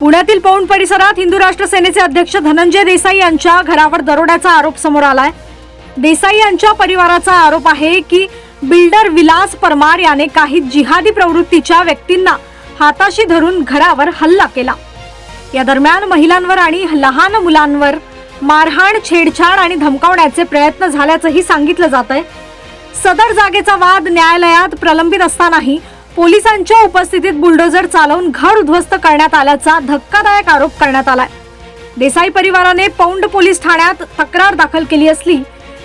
पुण्यातील पौंड परिसरात हिंदू राष्ट्र सेनेचे अध्यक्ष धनंजय देसाई यांच्या घरावर दरोड्याचा आरोप समोर आलाय. देसाई यांच्या परिवाराचा आरोप आहे की बिल्डर विलास परमार याने काही जिहादी प्रवृत्तीच्या व्यक्तींना हाताशी धरून घरावर हल्ला केला. या दरम्यान महिलांवर आणि लहान मुलांवर मारहाण छेडछाड आणि धमकावण्याचे प्रयत्न झाल्याचंही सांगितलं जात आहे सदर जागेचा वाद न्यायालयात प्रलंबित असतानाही पोलिसांच्या उपस्थितीत बुलडोझर चालवून घर उद्ध्वस्त करण्यात आल्याचा धक्कादायक आरोप करण्यात आलाय. देसाई परिवाराने पौंड पोलीस ठाण्यात तक्रार दाखल केली असली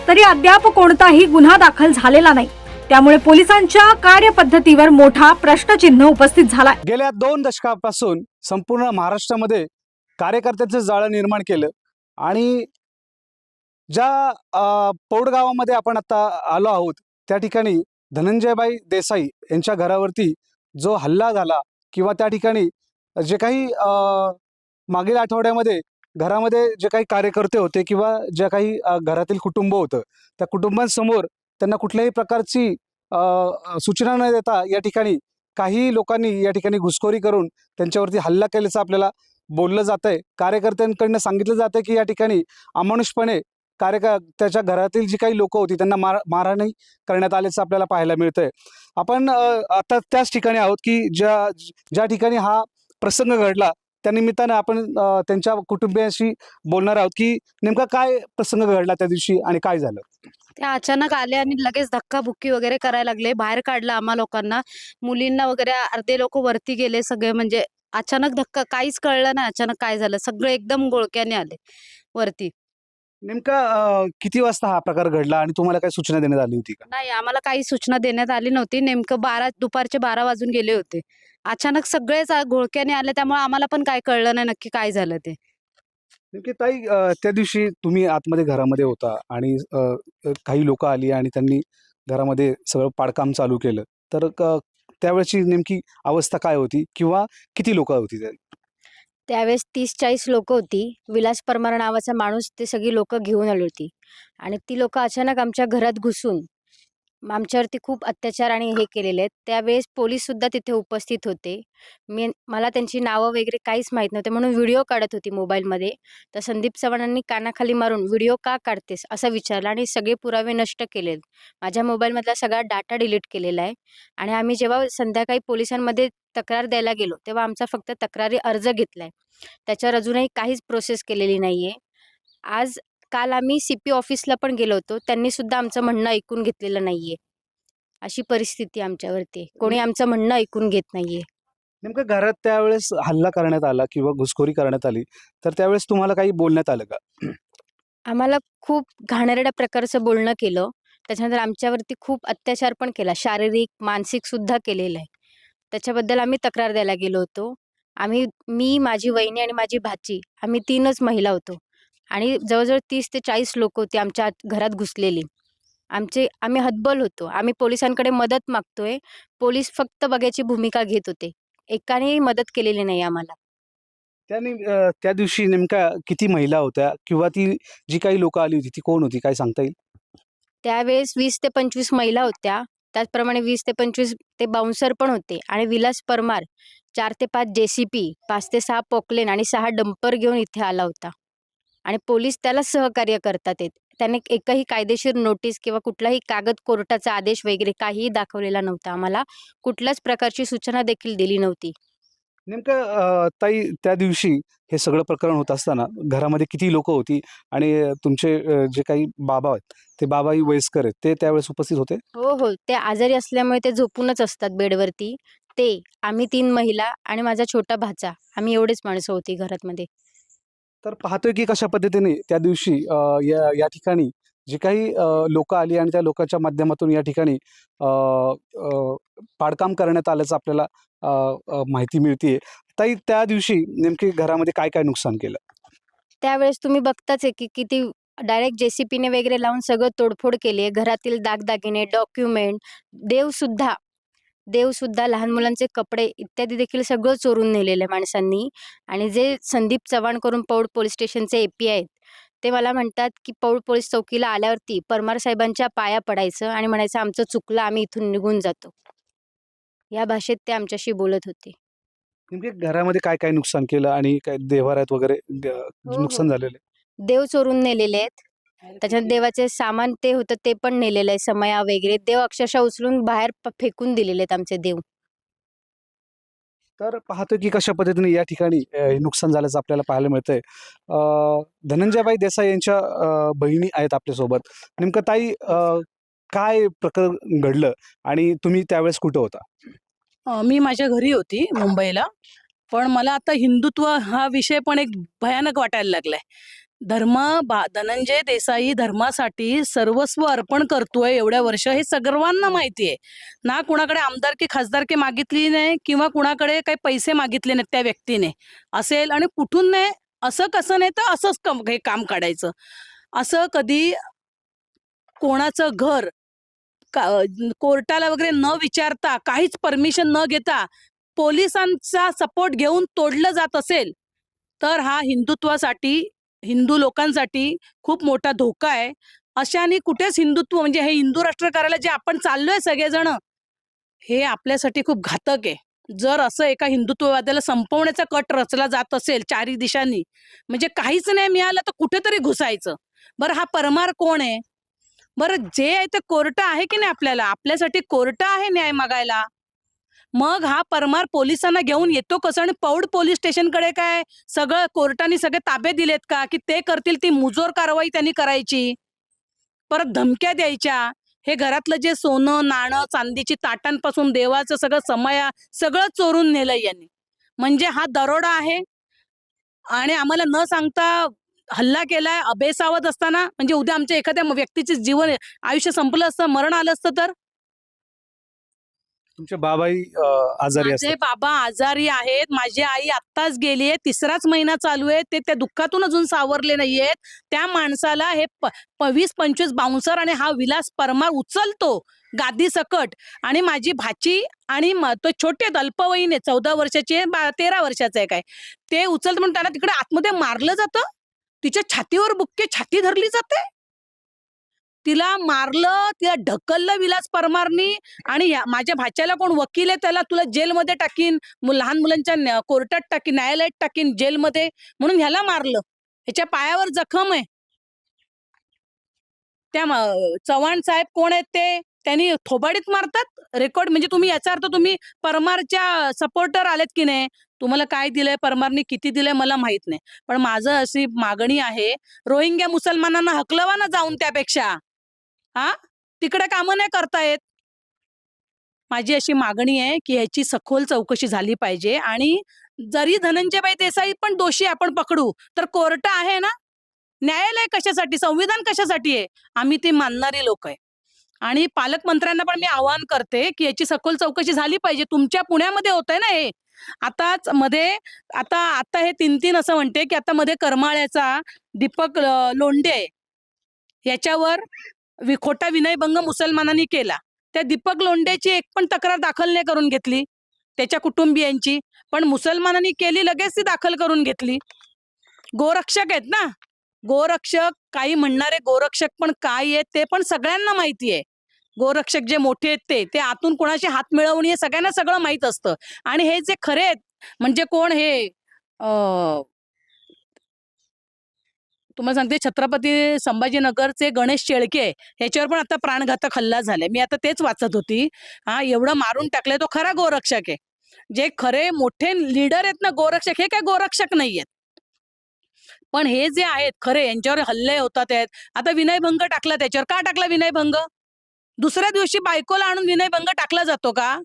तरी अद्याप कोणताही गुन्हा दाखल झालेला नाही. त्यामुळे पोलिसांच्या कार्यपद्धतीवर मोठा प्रश्नचिन्ह उपस्थित झालाय. गेल्या दोन दशकापासून संपूर्ण महाराष्ट्रामध्ये कार्यकर्त्यांचं जाळं निर्माण केलं आणि ज्या पौड गावामध्ये आपण आता आलो आहोत त्या ठिकाणी धनंजयबाई देसाई यांच्या घरावरती जो हल्ला झाला किंवा त्या ठिकाणी जे काही मागील आठवड्यामध्ये घरामध्ये जे काही कार्यकर्ते होते किंवा ज्या काही घरातील कुटुंब होतं त्या कुटुंबांसमोर त्यांना कुठल्याही प्रकारची सूचना न देता या ठिकाणी काही लोकांनी या ठिकाणी घुसखोरी करून त्यांच्यावरती हल्ला केल्याचं आपल्याला बोललं जात आहे कार्यकर्त्यांकडनं सांगितलं जातं की या ठिकाणी अमानुषपणे कार्यक त्याच्या घरातील जी काही लोक होती त्यांना मार मारहाणी करण्यात आल्याचं आपल्याला पाहायला मिळतंय. आपण आता त्याच ठिकाणी आहोत की ज्या ज्या ठिकाणी हा प्रसंग घडला त्यानिमित्तानं आपण त्यांच्या कुटुंबियांशी बोलणार आहोत की नेमका काय प्रसंग घडला त्या दिवशी आणि काय झालं? ते अचानक आले आणि लगेच धक्काबुक्की वगैरे करायला लागले बाहेर काढलं आम्हा लोकांना. मुलींना वगैरे अर्धे लोक वरती गेले सगळे म्हणजे अचानक धक्का काहीच कळलं नाही अचानक काय झालं. सगळे एकदम गोळक्याने आले वरती. नेमका अ, किती वाजता हा प्रकार घडला आणि तुम्हाला काय सूचना देण्यात आली होती का? नाही आम्हाला काही सूचना देण्यात आली नव्हती. नेमकं बारा दुपारचे बारा वाजून गेले होते. अचानक सगळेच आ- घोळक्याने आले त्यामुळे आम्हाला पण काय कळलं नाही नक्की काय झालं ते. नेमकी ताई अ, त्या दिवशी तुम्ही आतमध्ये घरामध्ये होता आणि अ, अ, काही लोक आली आणि त्यांनी घरामध्ये सगळं पाडकाम चालू केलं. तर क- त्यावेळेची नेमकी अवस्था काय होती किंवा किती लोक होती त्या त्यावेळेस तीस चाळीस लोक होती. विलास परमार नावाचा माणूस ते सगळी लोक घेऊन आली होती. आणि ती लोक अचानक आमच्या घरात घुसून आमच्यावरती खूप अत्याचार आणि हे केलेले आहेत. त्यावेळेस पोलीस सुद्धा तिथे उपस्थित होते. मी मला त्यांची नावं वगैरे काहीच माहीत नव्हते. म्हणून व्हिडिओ काढत होती मोबाईलमध्ये. तर संदीप चव्हाणांनी कानाखाली मारून व्हिडिओ का काढतेस? असं विचारलं आणि सगळे पुरावे नष्ट केले माझ्या मोबाईलमधला सगळा डाटा डिलीट केलेला आहे. आणि आम्ही जेव्हा संध्याकाळी पोलिसांमध्ये तक्रार द्यायला गेलो तेव्हा आमचा फक्त तक्रारी अर्ज घेतला आहे त्याच्यावर अजूनही काहीच प्रोसेस केलेली नाही आहे आज काल आम्ही सी पी ऑफिसला पण गेलो होतो. त्यांनी सुद्धा आमचं म्हणणं ऐकून घेतलेलं नाहीये. अशी परिस्थिती आमच्यावरती. कोणी आमचं म्हणणं ऐकून घेत नाहीये. नेमकं घरात त्यावेळेस हल्ला करण्यात आला किंवा घुसखोरी करण्यात आली तर त्यावेळेस तुम्हाला काही बोलण्यात आलं का? आम्हाला खूप घाणेरड्या प्रकारचं बोलणं केलं. त्याच्यानंतर आमच्यावरती खूप अत्याचार पण केला. शारीरिक मानसिक सुद्धा केलेलं आहे. त्याच्याबद्दल आम्ही तक्रार द्यायला गेलो होतो. आम्ही मी माझी वहिनी आणि माझी भाची आम्ही तीनच महिला होतो. आणि जवळजवळ तीस ते चाळीस लोक होती आमच्या घरात घुसलेली. आमचे आम्ही हतबल होतो. आम्ही पोलिसांकडे मदत मागतोय. पोलीस फक्त बघायची भूमिका घेत होते. एकानेही मदत केलेली नाही आम्हाला. त्याने त्या दिवशी नेमका किती महिला होत्या किंवा ती जी काही लोक आली होती ती कोण होती? काय सांगता येईल? त्यावेळेस वीस ते पंचवीस महिला होत्या. त्याचप्रमाणे वीस ते पंचवीस ते बाउन्सर पण होते आणि विलास परमार चार ते पाच जे सी पी पाच ते सहा पोकलेन आणि सहा डंपर घेऊन इथे आला होता. आणि पोलीस त्याला सहकार्य करतात आहेत त्याने एकही कायदेशीर नोटीस किंवा कुठलाही कागद कोर्टाचा आदेश वगैरे काहीही दाखवलेला नव्हता आम्हाला. कुठल्याच प्रकारची सूचना देखील दिली नव्हती. नेमकं ताई त्या दिवशी हे सगळं प्रकरण होत असताना घरामध्ये किती लोक होती आणि तुमचे जे काही बाबा आहेत ते बाबाही वयस्कर आहेत ते त्यावेळेस उपस्थित होते? हो हो. ते आजारी असल्यामुळे ते झोपूनच असतात बेडवरती. ते आम्ही तीन महिला आणि माझा छोटा भाचा. आम्ही एवढेच माणसं होती घरातमध्ये. तर पाहतोय की कशा पद्धतीने त्या दिवशी या या ठिकाणी जी काही लोक आली आणि त्या लोकांच्या माध्यमातून या ठिकाणी पाडकाम करण्यात आल्याचं आपल्याला माहिती मिळते ताई त्या दिवशी नेमकी घरामध्ये काय काय नुकसान केलं? त्यावेळेस तुम्ही बघताच आहे की किती डायरेक्ट जेसीपीने वगैरे लावून सगळं तोडफोड केली आहे. घरातील दागदागिने डॉक्युमेंट देवसुद्धा देवसुद्धा लहान मुलांचे कपडे इत्यादी देखील सगळं चोरून नेलेलं आहे माणसांनी. आणि जे संदीप चव्हाण करून पौड पोलीस स्टेशनचे ए पी आहेत ते मला म्हणतात की पौड पोलीस चौकीला आल्यावरती परमार साहेबांच्या पाया पडायचं आणि म्हणायचं आमचं चुकलं आम्ही इथून निघून जातो. या भाषेत ते आमच्याशी बोलत होते. नेमके घरामध्ये काय काय नुकसान केलं आणि काय देवाऱ्यात वगैरे द- हो. नुकसान झालेले देव चोरून नेलेले आहेत. त्याच्यात देवाचे सामान ते होतं ते पण नेलेलं आहे समया वगैरे. देव अक्षरशः उचलून बाहेर फेकून दिलेले आहेत आमचे देव. तर पाहतो की कशा पद्धतीने या ठिकाणी अ, नुकसान झाल्याचं आपल्याला पाहायला मिळतंय. अ, धनंजयबाई देसाई यांच्या अ, बहिणी आहेत आपल्यासोबत. नेमकं ताई अ, काय प्रकरण घडलं आणि तुम्ही त्यावेळेस कुठं होता? अ, मी माझ्या घरी होती मुंबईला. पण मला आता हिंदुत्व हा विषय पण एक भयानक वाटायला लागलाय. धर्म बा धनंजय देसाई धर्मासाठी सर्वस्व अर्पण करतोय एवढ्या वर्ष हे सर्वांना माहिती आहे. ना कुणाकडे आमदारकी खासदारकी मागितली नाही किंवा कुणाकडे काही पैसे मागितले नाहीत त्या व्यक्तीने. असेल आणि कुठून नाही असं कसं नाही तर असंच कम हे काम काढायचं. असं कधी कोणाचं घर कोर्टाला वगैरे न विचारता काहीच परमिशन न घेता पोलिसांचा सपोर्ट घेऊन तोडलं जात असेल तर हा हिंदुत्वासाठी हिंदू लोकांसाठी खूप मोठा धोका आहे. अशाने कुठेच हिंदुत्व म्हणजे हे हिंदू राष्ट्र करायला जे आपण चाललोय सगळेजण हे आपल्यासाठी खूप घातक आहे. जर असं एका हिंदुत्ववाद्याला संपवण्याचा कट रचला जात असेल चारी दिशांनी म्हणजे काहीच नाही मिळालं तर कुठेतरी घुसायचं. बरं हा परमार कोण आहे? बरं जे आहे ते कोर्ट आहे की नाही आपल्याला? आपल्यासाठी कोर्ट आहे न्याय मागायला? मग हा परमार पोलिसांना घेऊन येतो कसं? आणि पौड पोलीस स्टेशनकडे काय? सगळं कोर्टाने सगळे ताबे दिलेत का? की ते करतील ती मुजोर कारवाई त्यांनी करायची. परत धमक्या द्यायच्या. हे घरातलं जे सोनं नाणं चांदीची ताटांपासून देवाचं सगळं समया सगळं चोरून नेलं यांनी. म्हणजे हा दरोडा आहे. आणि आम्हाला न सांगता हल्ला केलाय अबेसावत असताना म्हणजे उद्या आमच्या एखाद्या व्यक्तीचे जीवन आयुष्य संपलं असतं मरण आलं असतं तर? तुमचे बाबाई अ, आजारी माझे असतात. बाबा आजारी आहेत. माझी आई आत्ताच गेली आहे. तिसराच महिना चालू आहे. ते त्या दुःखातून अजून सावरले नाहीयेत त्या माणसाला हे प- प- वीस पंचवीस बाउन्सर आणि हा विलास परमार उचलतो गादी सकट. आणि माझी भाची आणि म- तो छोटे अल्पवयीन आहे चौदा वर्षाची आहे बा- तेरा वर्षाचं आहे काय. ते उचलतं म्हणून त्यांना तिकडे आतमध्ये मारलं जातं. तिच्या छातीवर बुक्के छाती धरली जाते. तिला मारलं तिला ढकललं विलास परमारनी आणि माझ्या भाच्याला कोण वकील आहे त्याला तुला जेलमध्ये टाकीन लहान मुलांच्या कोर्टात टाकीन न्यायालयात टाकीन जेलमध्ये म्हणून ह्याला मारलं. ह्याच्या पायावर जखम आहे. त्या चव्हाण साहेब कोण आहेत ते? त्यांनी थोबाडीत मारतात? रेकॉर्ड म्हणजे तुम्ही याचा अर्थ तुम्ही परमारच्या सपोर्टर आलेत की नाही? तुम्हाला काय दिलंय परमारनी किती दिलंय मला माहीत नाही. पण माझं अशी मागणी आहे रोहिंग्या मुसलमानांना हकलवा ना जाऊन त्यापेक्षा. हा? तिकडे कामं नाही करतायत? माझी अशी मागणी आहे की याची सखोल चौकशी झाली पाहिजे आणि जरी धनंजयबाई देसाई पण दोषी आपण पकडू. तर कोर्ट आहे ना? न्यायालय कशासाठी? संविधान कशासाठी आहे? आम्ही ते मानणारी लोक आहे. आणि पालकमंत्र्यांना पण मी आवाहन करते की याची सखोल चौकशी झाली पाहिजे. तुमच्या पुण्यामध्ये होत आहे ना हे? आताच मध्ये आता आता हे तीन तीन असं म्हणते की आता मध्ये करमाळ्याचा दीपक लोंढे याच्यावर खोटा विनयभंग मुसलमानांनी केला. त्या दीपक लोंढेची एक पण तक्रार दाखल नाही करून घेतली त्याच्या कुटुंबियांची. पण मुसलमानांनी केली लगेच ती दाखल करून घेतली. गोरक्षक आहेत ना? गोरक्षक काही म्हणणारे गोरक्षक पण काय आहेत ते पण सगळ्यांना माहिती आहे. गोरक्षक जे मोठे आहेत ते ते आतून कोणाशी हात मिळवणी हे सगळ्यांना सगळं माहीत असतं. आणि हे जे खरे आहेत म्हणजे कोण हे अं, तुम्हाला सांगते छत्रपती संभाजीनगरचे गणेश शेळके ह्याच्यावर पण आता प्राणघातक हल्ला झालाय. मी आता तेच वाचत होती. हा एवढं मारून टाकलंय तो खरा गोरक्षक आहे. जे खरे मोठे लीडर आहेत ना गोरक्षक हे काय गोरक्षक नाहीयेत. पण हे जे आहेत खरे यांच्यावर हल्ले होतात आहेत. आता विनयभंग टाकला त्याच्यावर. का टाकला विनयभंग? दुसऱ्या दिवशी बायकोला आणून विनयभंग टाकला जातो का?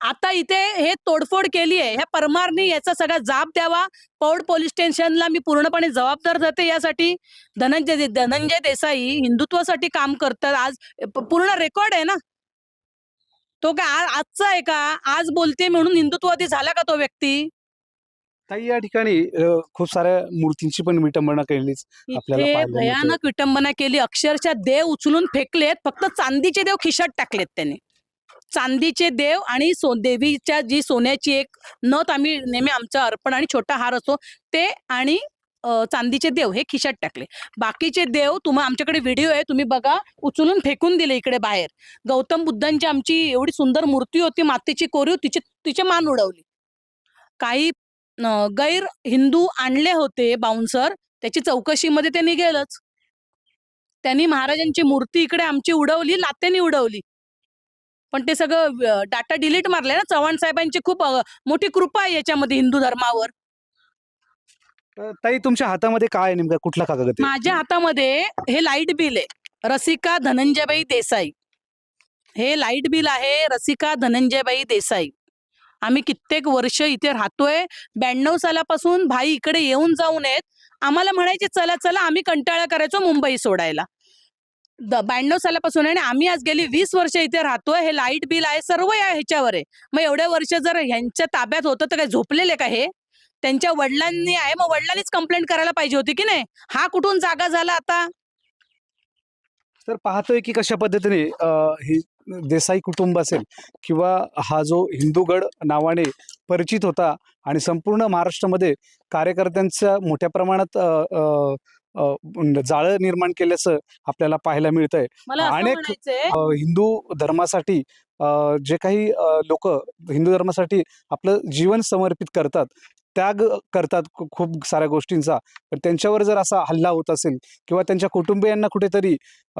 आता इथे हे तोडफोड केली आहे ह्या परमारनी याचा सगळा जाब द्यावा. पौड पोलीस स्टेशनला मी पूर्णपणे जबाबदार जाते यासाठी. धनंजय धनंजय देसाई हिंदुत्वासाठी काम करतात. आज पूर्ण रेकॉर्ड आहे ना? तो काय आजचा आहे का? आज बोलते म्हणून हिंदुत्ववादी झाला का तो व्यक्ती? ताई या ठिकाणी खूप साऱ्या मूर्तींची पण विटंबना केलीच आपल्याला मिळतंय. भयानक विटंबना केली. अक्षरशः देव उचलून फेकलेत. फक्त चांदीचे देव खिशात टाकलेत त्यांनी. चांदीचे देव आणि सो देवीच्या जी सोन्याची एक नथ आम्ही नेहमी आमचा अर्पण आणि छोटा हार असतो ते आणि चांदीचे देव हे खिशात टाकले. बाकीचे देव तुम्हा आमच्याकडे व्हिडिओ आहे तुम्ही बघा उचलून फेकून दिले इकडे बाहेर. गौतम बुद्धांची आमची एवढी सुंदर मूर्ती होती मातीची कोरीव तिची तिचे मान उडवली. काही गैर हिंदू आणले होते बाउन्सर त्याची चौकशीमध्ये ते निघेलच. त्यांनी महाराजांची मूर्ती इकडे आमची उडवली लात्यानी उडवली. पण ते सगळं डाटा डिलीट मारले ना चव्हाण साहेबांची खूप मोठी कृपा आहे याच्यामध्ये हिंदू धर्मावर. ताई तुमच्या हातामध्ये काय नेमका? कुठला कागद माझ्या हातामध्ये हे लाइट बिल आहे. रसिका धनंजयबाई देसाई. हे लाइट बिल आहे रसिका धनंजयबाई देसाई. आम्ही कित्येक वर्ष इथे राहतोय. ब्याण्णव सालापासून भाई इकडे येऊन जाऊन येत आम्हाला म्हणायचे चला चला आम्ही कंटाळा करायचो मुंबई सोडायला. ब्याण्णव सालापासून आहे आणि आम्ही आज गेली वीस वर्ष इथे राहतोय. हे लाइट बिल आहे सर्व या ह्याच्यावर आहे. मग एवढ्या वर्ष जर ह्यांच्या ताब्यात होतं तर काय झोपलेले का हे? त्यांच्या वडिलांनी आहे मग वडिलांनीच कंप्लेंट करायला पाहिजे होती की नाही? हा कुठून जागा झाला आता? तर पाहतोय की कशा पद्धतीने ही देसाई कुटुंब असेल किंवा हा जो हिंदूगड नावाने परिचित होता आणि संपूर्ण महाराष्ट्रामध्ये कार्यकर्त्यांचा मोठ्या प्रमाणात अ, जाळं निर्माण केल्याचं आपल्याला पाहायला मिळतंय. अनेक- हिंदू धर्मासाठी जे काही लोक हिंदू धर्मासाठी आपलं जीवन समर्पित करतात त्याग करतात खूप साऱ्या गोष्टींचा. पण त्यांच्यावर जर असा हल्ला होत असेल किंवा त्यांच्या कुटुंबियांना कुठेतरी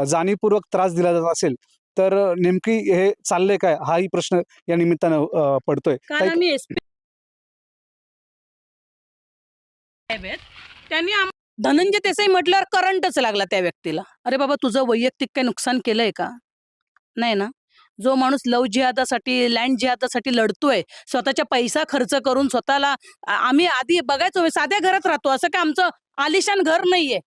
जाणीवपूर्वक त्रास दिला जात असेल तर नेमकी हे चाललंय काय? हाही प्रश्न या निमित्तानं पडतोय. त्यांनी धनंजय देसाई म्हटल्यावर करंटच लागला त्या व्यक्तीला. अरे बाबा तुझं वैयक्तिक काही नुकसान केलंय का? नाही ना? जो माणूस लव जिहादासाठी लँड जिहादासाठी लढतोय स्वतःच्या पैसा खर्च करून स्वतःला आम्ही आधी बघायचो साध्या घरात राहतो असं काय आमचं आलिशान घर नाहीये.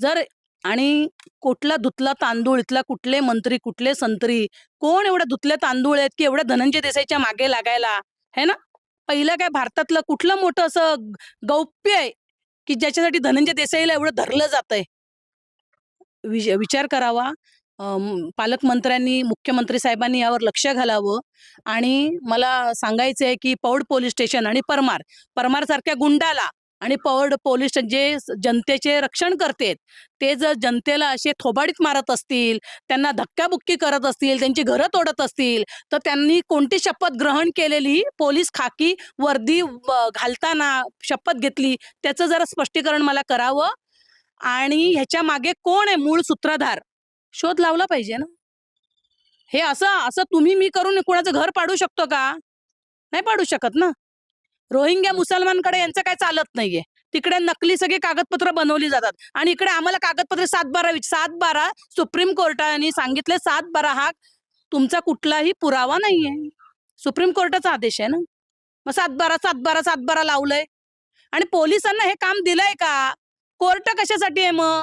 जर आणि कुठला धुतला तांदूळ इथला कुठले मंत्री कुठले संत्री कोण एवढे धुतले तांदूळ आहेत की एवढ्या धनंजय देसाईच्या मागे लागायला? है ना? पहिलं काय भारतातलं कुठलं मोठं असं गौप्य आहे? की ज्याच्यासाठी धनंजय देसाईला एवढं धरलं जातंय. विच- विचार करावा. पालकमंत्र्यांनी मुख्यमंत्री साहेबांनी यावर लक्ष घालावं. आणि मला सांगायचं आहे की पौड पोलीस स्टेशन आणि परमार. परमार सारख्या गुंडाला आणि पौड पोलीस जे जनतेचे रक्षण करतेत ते जर जनतेला असे थोबाडीत मारत असतील त्यांना धक्काबुक्की करत असतील त्यांची घरं तोडत असतील तर त्यांनी कोणती शपथ ग्रहण केलेली? पोलीस खाकी वर्दी घालताना शपथ घेतली त्याचं जरा स्पष्टीकरण मला करावं. आणि ह्याच्या मागे कोण आहे मूळ सूत्रधार? शोध लावला पाहिजे ना. हे असं असं तुम्ही मी करून कोणाचं घर पाडू शकतो का? नाही पाडू शकत ना. रोहिंग्या मुसलमानकडे यांचं काय चालत नाहीये. तिकडे नकली सगळी कागदपत्र बनवली जातात. आणि इकडे आम्हाला कागदपत्र सात बारा सात बारा सुप्रीम कोर्टाने सांगितले सात बारा हा तुमचा कुठलाही पुरावा नाहीये. सुप्रीम कोर्टाचा आदेश आहे ना. मग सात बारा सात बारा सात बारा लावलंय. आणि पोलिसांना हे काम दिलंय का? कोर्ट कशासाठी आहे मग?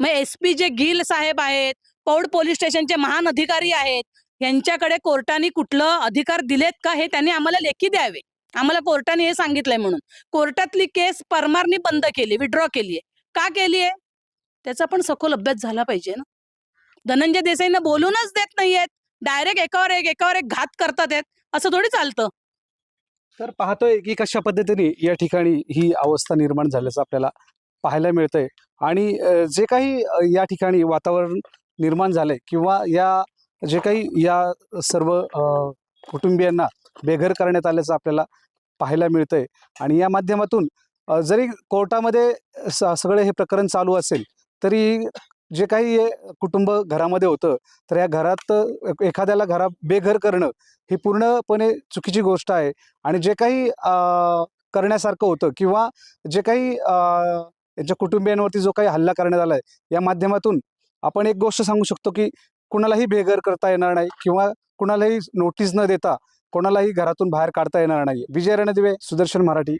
मग एस पी जे गिल साहेब आहेत पौड पोलीस स्टेशनचे महान अधिकारी आहेत यांच्याकडे कोर्टाने कुठलं अधिकार दिलेत का हे त्यांनी आम्हाला लेखी द्यावे. आम्हाला कोर्टाने हे सांगितलंय म्हणून. कोर्टातली केस परमारनी बंद केली विड्रॉ केली का केली आहे त्याचा पण सखोल अभ्यास झाला पाहिजे ना. धनंजय देसाईंना बोलूनच देत नाहीयेत. डायरेक्ट एकावर एक एकावर एक घात करतात आहेत. असं थोडी चालतं. तर पाहतोय की कशा पद्धतीने या ठिकाणी ही अवस्था निर्माण झाल्याचं आपल्याला पाहायला मिळतंय. आणि जे काही या ठिकाणी वातावरण निर्माण झालंय किंवा या जे काही या सर्व कुटुंबियांना बेघर करण्यात आल्याचं आपल्याला पाहायला मिळतंय. आणि या माध्यमातून जरी कोर्टामध्ये स- सगळे हे प्रकरण चालू असेल तरी जे काही हे कुटुंब घरामध्ये होतं तर या घरात एखाद्याला घरा बेघर करणं ही पूर्णपणे चुकीची गोष्ट आहे. आणि जे काही करण्यासारखं होतं किंवा जे काही यांच्या कुटुंबियांवरती जो काही हल्ला करण्यात आला आहे या माध्यमातून आपण एक गोष्ट सांगू शकतो की कुणालाही बेघर करता येणार नाही किंवा कुणालाही नोटीस न देता कोणालाही घरातून बाहेर काढता येणार नाही विजय रणदिवे सुदर्शन मराठी.